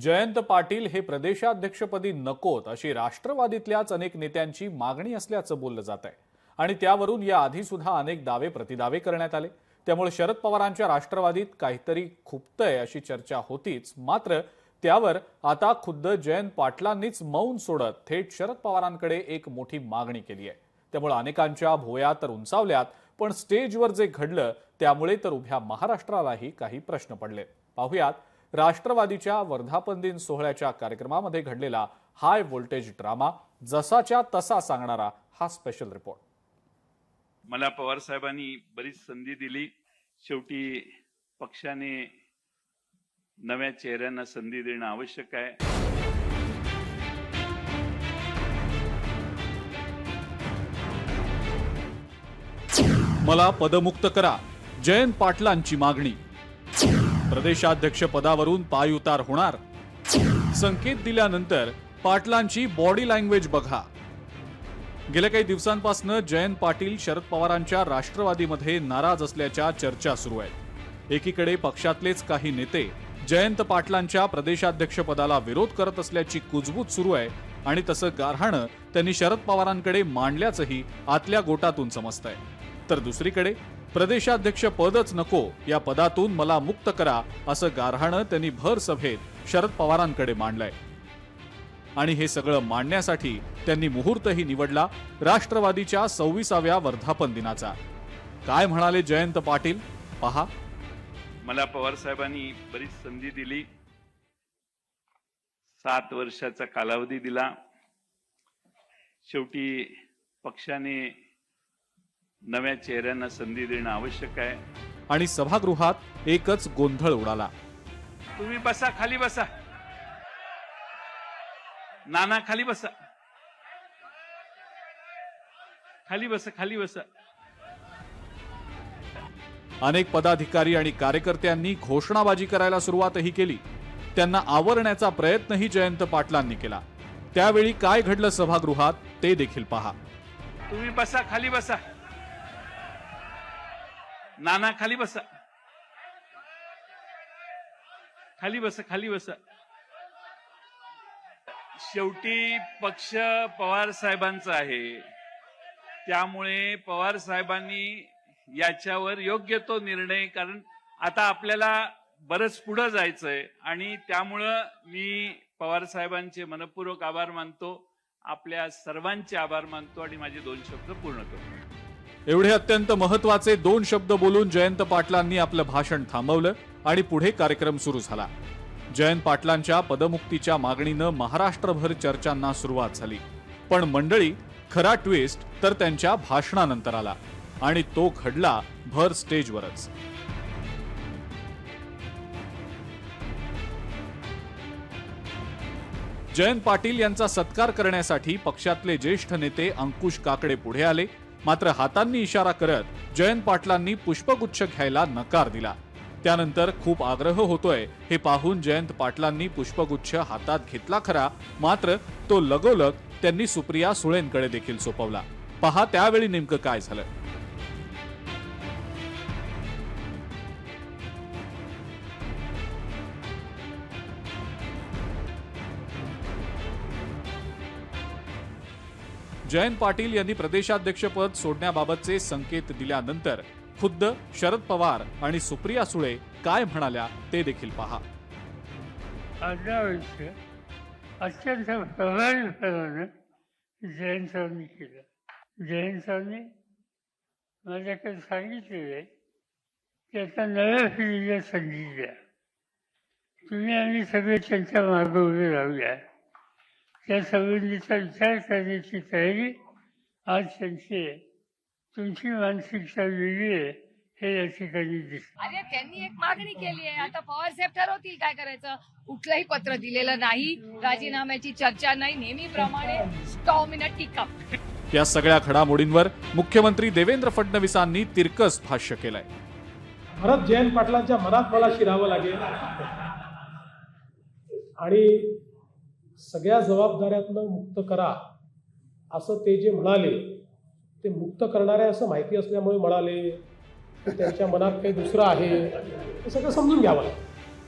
जयंत पाटील हे प्रदेशाध्यक्षपदी नकोत अशी राष्ट्रवादीतल्याच अनेक नेत्यांची मागणी असल्याचं बोललं जात आहे. आणि त्यावरून या आधी सुद्धा अनेक दावे प्रतिदावे करण्यात आले. त्यामुळे शरद पवारांच्या राष्ट्रवादीत काहीतरी खुपतंय अशी चर्चा होतीच. मात्र त्यावर आता खुद्द जयंत पाटलांनीच मौन सोडत थेट शरद पवारांकडे एक मोठी मागणी केली आहे. त्यामुळे अनेकांच्या भोया तर उंचावल्यात पण स्टेजवर जे घडलं त्यामुळे तर उभ्या महाराष्ट्रालाही काही प्रश्न पडले. पाहुयात राष्ट्रवादीच्या वर्धापन दिन सोहळ्याच्या कार्यक्रमामध्ये घडलेला हाय व्होल्टेज ड्रामा जसाच्या तसा सांगणारा हा स्पेशल रिपोर्ट मला पवार साहेबांनी बरीच संधी दिली. शेवटी पक्षाने नव्या चेहऱ्यांना संधी देणं आवश्यक आहे. मला पदमुक्त करा. जयंत पाटलांची मागणी. प्रदेशाध्यक्ष पदावरून पायउतार होणार. संकेत दिल्यानंतर पाटलांची बॉडी लँग्वेज बघा. गेल्या काही दिवसांपासून जयंत पाटील शरद पवारांच्या राष्ट्रवादीमध्ये नाराज असल्याच्या चर्चा सुरू आहेत. एकीकडे पक्षातलेच काही नेते जयंत पाटलांच्या प्रदेशाध्यक्षपदाला विरोध करत असल्याची कुजबूज सुरू आहे आणि तसं गारहाणं त्यांनी शरद पवारांकडे मांडल्याचंही आतल्या गोटातून समजतंय. तर दुसरीकडे प्रदेशाध्यक्ष पदच नको या पदातून मला मुक्त करा असं गारहाणं त्यांनी भर सभेत शरद पवारांकडे मांडलंय. आणि हे सगळं मांडण्यासाठी त्यांनी मुहूर्तही निवडला राष्ट्रवादीच्या सव्वीसाव्या वर्धापन दिनाचा. काय म्हणाले जयंत पाटील? पहा. मला पवार साहेबांनी बरीच संधी दिली. सात वर्षाचा कालावधी दिला. शेवटी पक्षाने नव्या चेहऱ्यांना संधी देणं आवश्यक आहे. आणि सभागृहात एकच गोंधळ उडाला. तुम्ही बसा खाली बसा. नाना खाली बसा. खाली बसा खाली बसा. अनेक पदाधिकारी आणि कार्यकर्त्यांनी घोषणाबाजी करायला सुरुवातही केली. त्यांना आवरण्याचा प्रयत्नही जयंत पाटलांनी केला. त्यावेळी काय घडलं सभागृहात ते देखील पहा. तुम्ही बसा खाली बसा. नाना खाली बसा. खाली बसा खाली बसा. शेवटी पक्ष पवार साहेबांचा आहे. त्यामुळे पवार साहेबांनी याच्यावर योग्य तो निर्णय कारण आता आपल्याला बरंच पुढं जायचंय. आणि त्यामुळं मी पवार साहेबांचे मनपूर्वक आभार मानतो. आपल्या सर्वांचे आभार मानतो आणि माझे दोन शब्द पूर्ण करतो. एवढे अत्यंत महत्त्वाचे दोन शब्द बोलून जयंत पाटलांनी आपलं भाषण थांबवलं आणि पुढे कार्यक्रम सुरू झाला. जयंत पाटलांच्या पदमुक्तीच्या मागणीनं महाराष्ट्रभर चर्चांना सुरुवात झाली. पण मंडळी खरा ट्विस्ट तर त्यांच्या भाषणानंतर आला आणि तो घडला भर स्टेजवरच. जयंत पाटील यांचा सत्कार करण्यासाठी पक्षातले ज्येष्ठ नेते अंकुश काकडे पुढे आले मात्र हातांनी इशारा करत जयंत पाटलांनी पुष्पगुच्छ घ्यायला नकार दिला. त्यानंतर खूप आग्रह होतोय हे पाहून जयंत पाटलांनी पुष्पगुच्छ हातात घेतला खरा मात्र तो लगोलग त्यांनी सुप्रिया सुळेंकडे देखील सोपवला. पहा त्यावेळी नेमकं काय झालं. जयंत पाटील यांनी प्रदेशाध्यक्षपद सोडण्याबाबतचे संकेत दिल्यानंतर खुद्द शरद पवार आणि सुप्रिया सुळे काय म्हणाल्या ते देखील पहा. अत्यंत प्रभावीपणानं जयंत सरांनी केलं. जयंत सरांनी माझ्याकडे सांगितलेलं आहे की आता नव्या पिढीला संधी द्या. तुम्ही आम्ही सगळे त्यांच्या मागे उभे राहूया. त्या संबंधीचा विचार करण्याची तयारी आज त्यांची आहे. तुमची मानसिकता वेगळी आहे हे या ठिकाणी दिसतं. अरे त्यांनी एक मागणी केली आहे. आता पवार साहेब ठरवतील काय करायचं? कुठलंही पत्र दिलेलं नाही राजीनाम्याची चर्चा नाही. नेहमीप्रमाणे स्टॉम इन अ टीका. या सगळ्या घडामोडींवर मुख्यमंत्री देवेंद्र फडणवीसांनी तिरकस भाष्य केलंय. परत जयंत पाटलांच्या मनात मला शिरावं लागेल. आणि सगळ्या जबाबदाऱ्यातनं मुक्त करा असं ते जे म्हणाले ते मुक्त करणारे असं माहिती असल्यामुळे म्हणाले त्यांच्या मनात काही दुसरं आहे हे सगळं समजून घ्यावं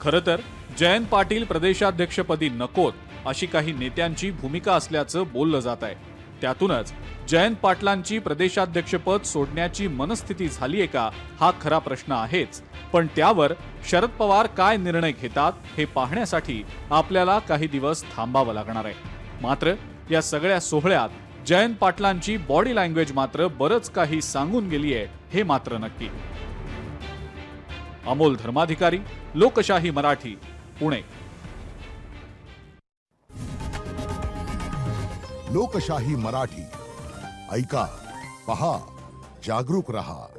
खरं तर जयंत पाटील प्रदेशाध्यक्षपदी नकोत अशी काही नेत्यांची भूमिका असल्याचं बोललं जात आहे. त्यातूनच जयंत पाटलांची प्रदेशाध्यक्षपद सोडण्याची मनस्थिती झालीये का? हा खरा प्रश्न आहेच. पण त्यावर शरद पवार काय निर्णय घेतात हे पाहण्यासाठी आपल्याला काही दिवस थांबावं लागणार आहे. मात्र या सगळ्या सोहळ्यात जयंत पाटलांची बॉडी लँग्वेज मात्र बरंच काही सांगून गेली आहे हे मात्र नक्की. अमोल धर्माधिकारी लोकशाही मराठी पुणे. लोकशाही मराठी. ऐका पहा जागरूक रहा.